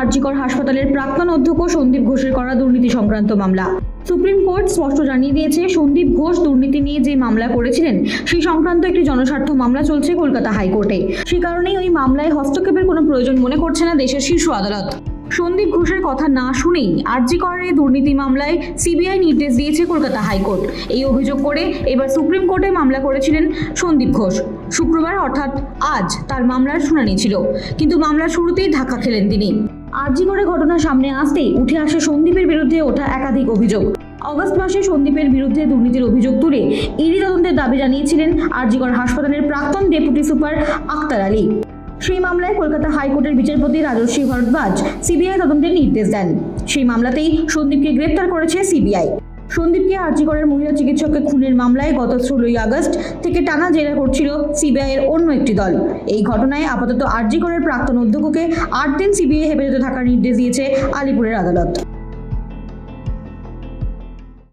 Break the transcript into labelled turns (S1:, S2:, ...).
S1: আরজিকর হাসপাতালের প্রাক্তন অধ্যক্ষ সন্দীপ ঘোষের করা দুর্নীতি সংক্রান্ত মামলা। সুপ্রিম কোর্ট স্পষ্ট জানিয়ে দিয়েছে, সন্দীপ ঘোষ দুর্নীতি নিয়ে যে মামলা করেছিলেন, সেই সংক্রান্ত একটি জনস্বার্থ মামলা চলছে কলকাতা হাইকোর্টে। সে কারণেই ওই মামলায় হস্তক্ষেপের কোনো প্রয়োজন মনে করছে না দেশের শীর্ষ আদালত। সন্দীপ ঘোষের কথা না শুনেই আরজি করের দুর্নীতি মামলায় সিবিআই নির্দেশ দিয়েছে কলকাতা হাইকোর্ট। এই অভিযোগ করে এবার সুপ্রিম কোর্টে মামলা করেছিলেন সন্দীপ ঘোষ। শুক্রবার অর্থাৎ আজ তার মামলার শুনানি ছিল। কিন্তু মামলার শুরুতেই ধাক্কা খেলেন তিনি। আরজি করে ঘটনা সামনে আসতেই উঠে আসে সন্দীপের বিরুদ্ধে ওঠা একাধিক অভিযোগ। অগস্ট মাসে সন্দীপের বিরুদ্ধে দুর্নীতির অভিযোগ তুলে ইডি তদন্তের দাবি জানিয়েছিলেন আরজিগড় হাসপাতালের প্রাক্তন ডেপুটি সুপার আক্তার আলী। সেই মামলায় কলকাতা হাইকোর্টের বিচারপতি রাজস্বী ভরদ্বাজ সিবিআই তদন্তের নির্দেশ দেন। সেই মামলাতেই সন্দীপকে গ্রেপ্তার করেছে সিবিআই। সন্দীপকে আরজিগড়ের মহিলা চিকিৎসককে খুনের মামলায় গত ষোলোই আগস্ট থেকে টানা জেরা করছিল সিবিআই এর অন্য একটি দল। এই ঘটনায় আপাতত আরজিগড়ের প্রাক্তন অধ্যক্ষকে আট দিন সিবিআই হেফাজতে থাকার নির্দেশ দিয়েছে আলিপুরের আদালত।